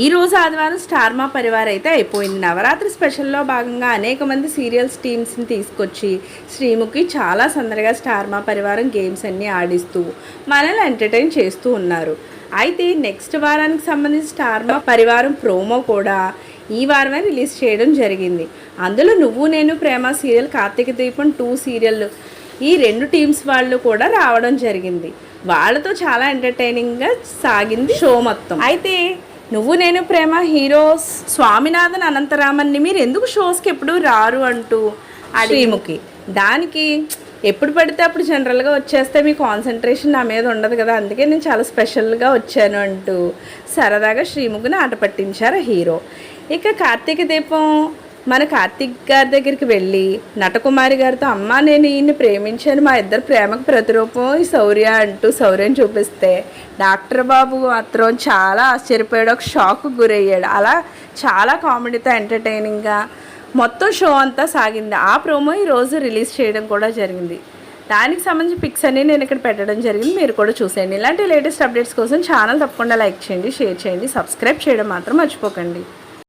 ఈ రోజు ఆదివారం స్టార్ మా పరివార్ అయితే అయిపోయింది. నవరాత్రి స్పెషల్లో భాగంగా అనేక మంది సీరియల్స్ టీమ్స్ని తీసుకొచ్చి శ్రీముఖి చాలా సందడిగా స్టార్ మా పరివారం గేమ్స్ అన్నీ ఆడిస్తూ మనల్ని ఎంటర్టైన్ చేస్తూ ఉన్నారు. అయితే నెక్స్ట్ వారానికి సంబంధించి స్టార్ మా పరివారం ప్రోమో కూడా ఈ వారమే రిలీజ్ చేయడం జరిగింది. అందులో నువ్వు నేను ప్రేమ సీరియల్ కార్తీక దీపం టూ సీరియల్ ఈ రెండు టీమ్స్ వాళ్ళు కూడా రావడం జరిగింది. వాళ్ళతో చాలా ఎంటర్టైనింగ్గా సాగింది షో మొత్తం. అయితే నువ్వు నేను ప్రేమ హీరోస్ స్వామినాథన్ అనంతరామన్ని మీరు ఎందుకు షోస్కి ఎప్పుడు రారు అంటూ శ్రీముఖి. దానికి ఎప్పుడు పడితే అప్పుడు జనరల్గా వచ్చేస్తే మీ కాన్సన్ట్రేషన్ నా మీద ఉండదు కదా అందుకే నేను చాలా స్పెషల్గా వచ్చాను అంటూ సరదాగా శ్రీముఖిని ఆట పట్టించారు హీరో. ఇక కార్తీక దీపం మన కార్తీక్ గారి దగ్గరికి వెళ్ళి నటకుమారి గారితో అమ్మ నేను ఈయన్ని ప్రేమించాను. మా ఇద్దరు ప్రేమకు ప్రతిరూపం. ఈ శౌర్య అంటూ శౌర్యం చూపిస్తే డాక్టర్ బాబు మాత్రం చాలా ఆశ్చర్యపోయాడు. ఒక షాక్ గురయ్యాడు. అలా చాలా కామెడీతో ఎంటర్టైనింగ్గా మొత్తం షో అంతా సాగింది. ఆ ప్రోమో ఈరోజు రిలీజ్ చేయడం కూడా జరిగింది. దానికి సంబంధించి పిక్స్ అన్ని నేను ఇక్కడ పెట్టడం జరిగింది. మీరు కూడా చూసేయండి. ఇలాంటి లేటెస్ట్ అప్డేట్స్ కోసం ఛానల్ తప్పకుండా లైక్ చేయండి షేర్ చేయండి సబ్స్క్రైబ్ చేయడం మాత్రం మర్చిపోకండి.